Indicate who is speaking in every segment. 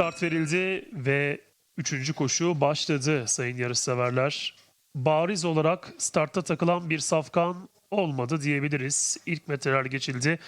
Speaker 1: Start verildi ve üçüncü koşu başladı sayın yarışseverler. Bariz olarak startta takılan bir safkan olmadı diyebiliriz. İlk metreler geçildi.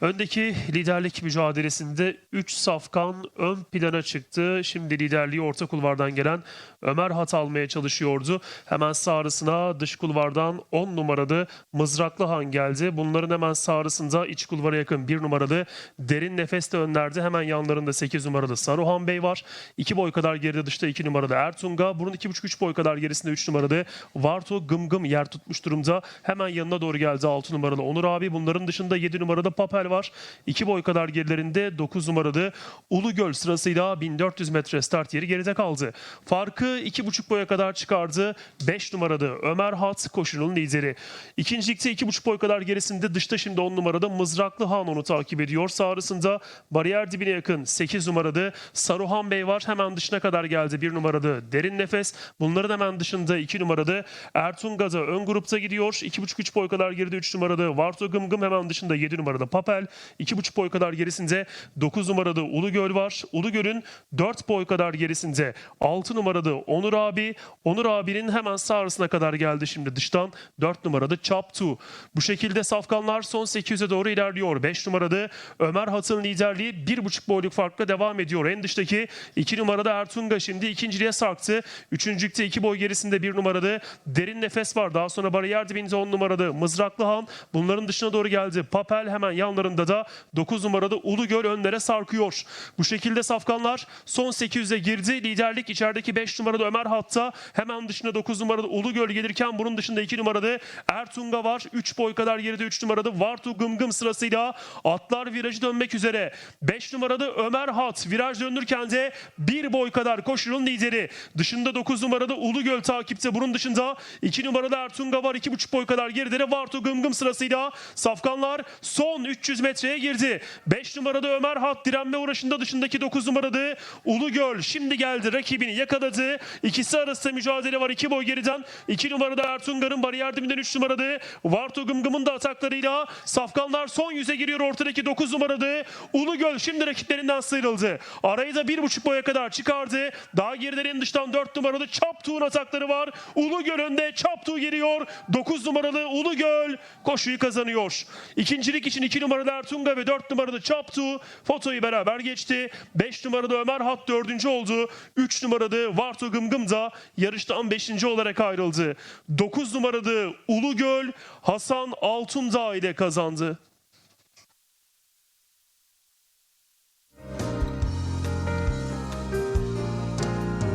Speaker 1: Öndeki liderlik mücadelesinde 3 safkan ön plana çıktı. Şimdi liderliği orta kulvardan gelen Ömer Hat almaya çalışıyordu. Hemen sağrısına dış kulvardan 10 numaralı Mızraklı Han geldi. Bunların hemen sağrısında iç kulvara yakın 1 numaralı Derin Nefes de önlerde. Hemen yanlarında 8 numaralı Saruhan Bey var. 2 boy kadar geride dışta 2 numaralı Ertunga. Bunun 2,5-3 boy kadar gerisinde 3 numaralı Varto Gım Gım yer tutmuş durumda. Hemen yanına doğru geldi 6 numaralı Onur abi. Bunların dışında 7 numaralı Papel var. 2 boy kadar gerilerinde 9 numaralı Ulugöl sırasıyla 1400 metre start yeri geride kaldı. Farkı 2,5 boya kadar çıkardı. 5 numaralı Ömer Hat koşunun lideri. İkincilikte 2,5 boy kadar gerisinde dışta şimdi 10 numarada Mızraklı Han onu takip ediyor. Sağrısında bariyer dibine yakın 8 numaralı Saruhan Bey var. Hemen dışına kadar geldi 1 numaralı Derin Nefes. Bunların hemen dışında 2 numaralı Ertunga'da ön grupta gidiyor. 2,5-3 boy kadar geride 3 numaralı Varto Gım hemen dışında 7 numaralı Papel. 2,5 boy kadar gerisinde 9 numaralı Ulugöl var. Ulugöl'ün 4 boy kadar gerisinde 6 numaralı Onur abi. Onur abinin hemen sağrısına kadar geldi şimdi dıştan 4 numaralı Çaptu. Bu şekilde safkanlar son 800'e doğru ilerliyor. 5 numaralı Ömer Hat'ın liderliği 1,5 boyluk farkla devam ediyor. En dıştaki 2 numarada Ertunga şimdi ikinciliğe sarktı. Üçüncülükte 2 boy gerisinde 1 numaralı Derin Nefes var. Daha sonra bariyer dibinde 10 numaralı Mızraklı Han. Bunların dışına doğru geldi. Papel hemen yanlarında da 9 numarada Ulugöl önlere sarkıyor. Bu şekilde safkanlar son 800'e girdi. Liderlik içerideki 5 numarada Ömer Hatta. Hemen dışında 9 numarada Ulugöl gelirken bunun dışında 2 numarada Ertunga var. 3 boy kadar geride 3 numarada Vartu Gım Gım sırasıyla atlar virajı dönmek üzere. 5 numarada Ömer Hat viraj döndürken de 1 boy kadar koşunun lideri. Dışında 9 numarada Ulugöl takipte. Bunun dışında 2 numarada Ertunga var. 2,5 boy kadar geride de Vartu Gım Gım sırasıyla Safkanlar son 300 metreye girdi. 5 numarada Ömer Hat direnme uğraşında dışındaki 9 numarada Ulugöl şimdi geldi rakibini yakaladı. İkisi arasında mücadele var 2 boy geriden. 2 numarada Ertungar'ın bariyer dibinden 3 numarada Varto Gımgım'ın da ataklarıyla Safkanlar son yüze giriyor ortadaki 9 numarada Ulugöl şimdi rakiplerinden sıyrıldı. Arayı da 1,5 boya kadar çıkardı. Daha geriden en dıştan 4 numaralı Çaptuğ'un atakları var. Ulugöl önde Çaptuğ geliyor. 9 numaralı Ulugöl koşuyu kazanıyor. İkincilik için 2 numaralı Ertunga ve 4 numaralı Çaptuğ fotoyu beraber geçti. 5 numaralı Ömer Hat 4. oldu. 3 numaralı Varto Gımgım da yarıştan 5. olarak ayrıldı. 9 numaralı Ulugöl Hasan Altundağ ile kazandı.